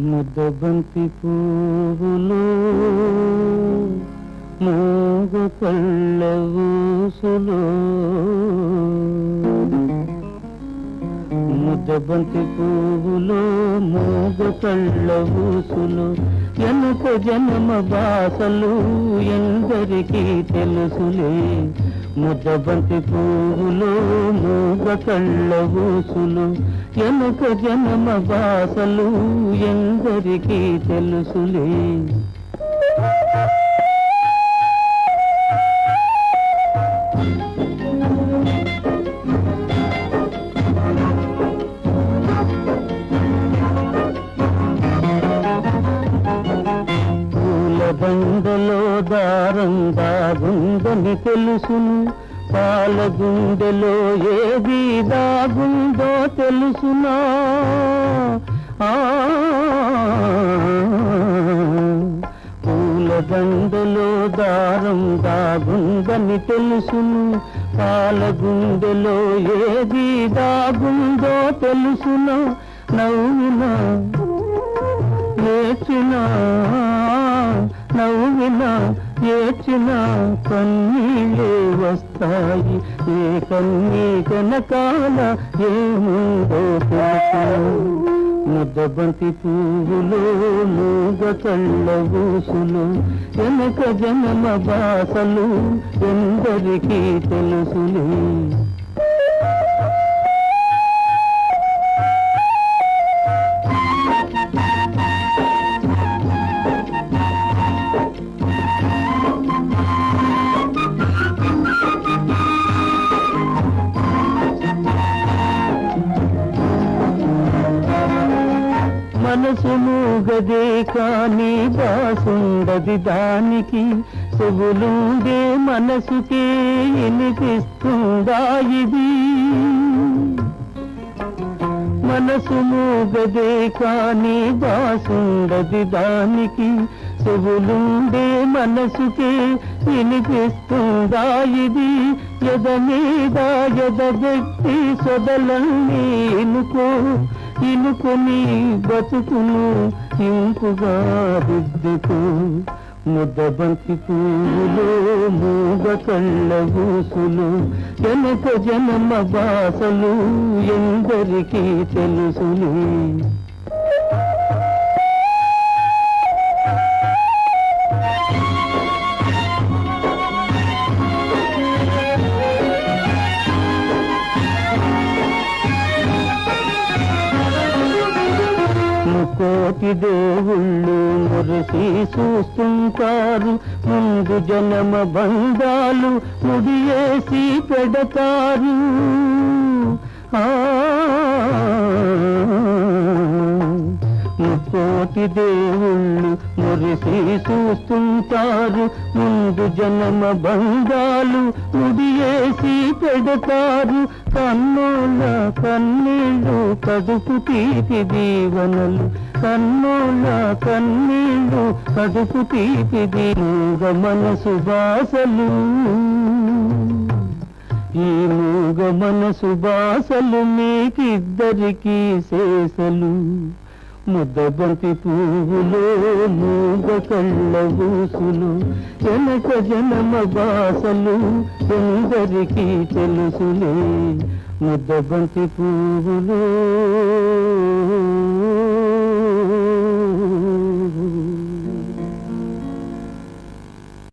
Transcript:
ముద్దబంతి పువ్వులు మూగు కళ్ళ ముద్దబంతి పువ్వులు మూగు కళ్ళ ఎనుక జన్మ బాసలు ఎందరికీ తెలుసులే. ముద్దబంతి పువ్వులు మూగ కళ్ళ ఊసులు ఎనుక జనమ బాసలు ఎందరికీ తెలుసులే. బండలో దారం దాగుందని తెలుసును. పాల గుండెలో ఏది దాగుందో తెలుసునా. ఆ పూల దండలో దారం దాగుందని తెలుసును. పాల గుండెలో ఏది దాగుందో తెలుసునా. నవ్వునా ఏచిన నవ్వినా ఏచిన కన్నీళ్ళే వస్తాయి. ఏ కన్నీ కనకాల ఏముందో ముద్దబంతి పువ్వులు మూగ కళ్ళ ఊసులు వెనక జనమ బాసలు ఎందరికీ తెలుసులే? మనసు మూగదే కానీ బాసుండది దానికి చెవులుండే మనసుకే వినిపిస్తుందా ఇది? మనసు మూగదే కానీ బాసుండది దానికి చెవులుండే మనసుకే వినిపిస్తుందా ఇది? ఎద మీద ఎద వ్యక్తి సొదలన్నీ ఎనుకో ఇనుకొని బతుకును ఇంపుగా దిద్దుకు ముద్దబంతి పూలు మూగ కళ్ళ గూసులు వెనక జనమ బాసలు ఎందరికీ తెలుసులే. కోటి దేవుళ్ళు మురిసి చూస్తుంటారు. ముందు జనమ బంధాలు ముడియేసి పెడతారు. ఆ కోటి దేవుళ్ళు మురిసి చూస్తుంటారు. ముందు జనమ బంధాలు ముడియేసి పెడతారు. కన్నుల కన్నీళ్ళు కదుపు తీపి దీవనలు. కన్నుల కన్నీళ్ళు కదుపు తీపి దీవ మనసు బాసలు. ఈ మూగ మనసు బాసలు మీకిద్దరికీ శేషలు. ముద్దబంతి పువ్వులు మూగ కళ్ళ ఊసులు జనక జనమ బాసలు ఎందరికీ తెలుసులే. ముద్దబంతి పువ్వులు